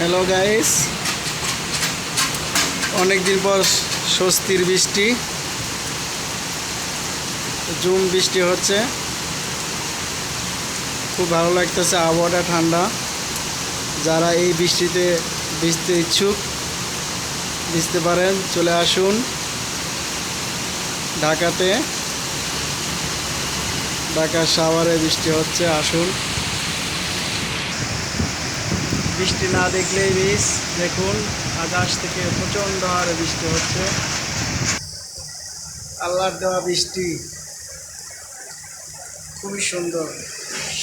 Hello guys অনেকদিন পর স্বস্তির বৃষ্টি। জুম বৃষ্টি হচ্ছে। খুব ভালো লাগতেছে আবহাওয়াটা ঠান্ডা। যারা এই বৃষ্টিতে ভিজতে ইচ্ছুক, ভিজতে পারেন, চলে আসুন ঢাকাতে। ঢাকার সাভারে বৃষ্টি হচ্ছে, আসুন। বৃষ্টি না দেখলেই মিস দেখুন, আকাশ থেকে প্রচণ্ড হারে বৃষ্টি হচ্ছে। আল্লাহর দেওয়া বৃষ্টি খুবই সুন্দর,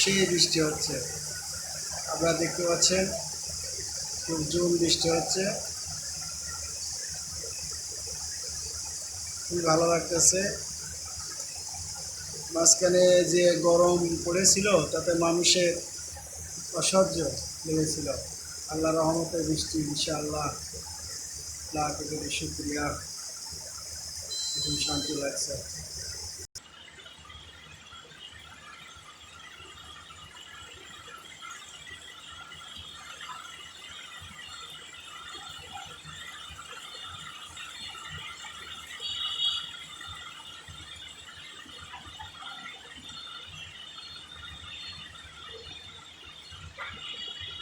সেই বৃষ্টি হচ্ছে। আপনারা দেখতে পাচ্ছেন, খুব জুম বৃষ্টি হচ্ছে। খুবই ভালো লাগতেছে। মাঝখানে যে গরম পড়েছিল, তাতে মানুষের অসহ্য লেগেছিল। আল্লাহ রহমতের বৃষ্টি ইনশাআল্লাহ। লাখ কোটি শুক্রিয়া। শান্তি লাগছে।